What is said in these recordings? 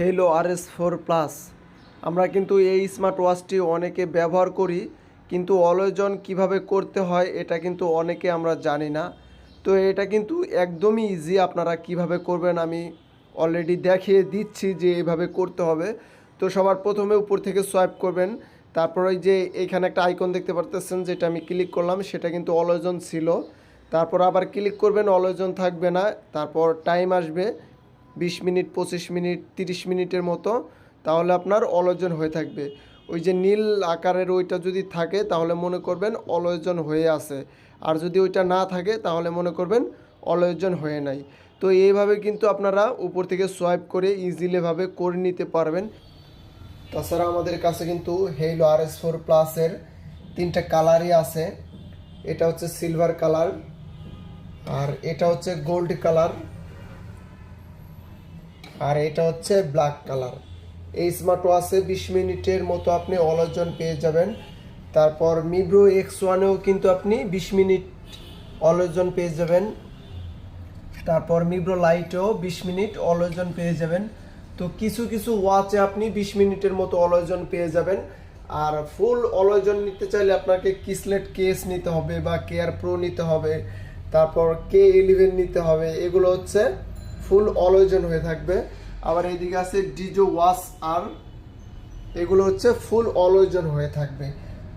Hello আর S four plus আমরা কিন্তু এই স্মার্ট ওয়াচটি অনেকে ব্যবহার করি, কিন্তু অলয়জন কীভাবে করতে হয় এটা কিন্তু অনেকে আমরা জানি না। তো এটা কিন্তু একদমই ইজি আপনারা কীভাবে করবেন আমি অলরেডি দেখিয়ে দিচ্ছি যে এভাবে করতে হবে। তো সবার প্রথমে উপর থেকে সোয়াইপ করবেন, তারপর ওই যে এখানে একটা আইকন দেখতে পারতেছেন যেটা আমি ক্লিক করলাম, সেটা কিন্তু অলয়জন ছিল। তারপর আবার ক্লিক করবেন অলয়জন থাকবে না, তারপর টাইম আসবে। বিশ মিনিট, পঁচিশ মিনিট, তিরিশ মিনিটের মতো, তাহলে আপনার অলয়জন হয়ে থাকবে। ওই যে নীল আকারের ওইটা যদি থাকে, তাহলে মনে করবেন অলয়জন হয়ে আছে। আর যদি ওইটা না থাকে, তাহলে মনে করবেন অলয়জন হয়ে নাই। তো এইভাবে কিন্তু আপনারা উপর থেকে সোয়াইপ করে ইজিলিভাবে করে নিতে পারবেন। তাছাড়া আমাদের কাছে কিন্তু হেইলো আর এস ফোর প্লাসের তিনটা কালারই আছে। এটা হচ্ছে সিলভার কালার আর এটা হচ্ছে গোল্ড কালার আর এটা হচ্ছে ব্ল্যাক কালার এই স্মার্ট ওয়াচে বিশ মিনিটের মতো আপনি অলজন পেয়ে যাবেন। তারপর মিব্রো এক্স ওয়ানেও কিন্তু আপনি বিশ মিনিট অলজন পেয়ে যাবেন। তারপর মিব্রো লাইটেও বিশ মিনিট অলজন পেয়ে যাবেন। তো কিছু কিছু ওয়াচে আপনি বিশ মিনিটের মতো অলজন পেয়ে যাবেন। আর ফুল অলজন নিতে চাইলে আপনাকে কিসলেট কেস নিতে হবে বা কেয়ার প্রো নিতে হবে। তারপর কে ইলেভেন নিতে হবে। এগুলো হচ্ছে ফুল অলজন হয়ে থাকবে। আবার এইদিকে আছে ডিজো ওয়াশ আর, এগুলো হচ্ছে ফুল অলয়জন হয়ে থাকবে।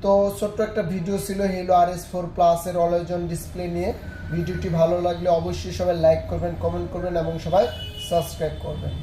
তো ছোট্ট একটা ভিডিও ছিল হিলো আর এস ফোর প্লাসের অলয়জন ডিসপ্লে নিয়ে। ভিডিওটি ভালো লাগলে অবশ্যই সবাই লাইক করবেন কমেন্ট করবেন এবং সবাই সাবস্ক্রাইব করবেন।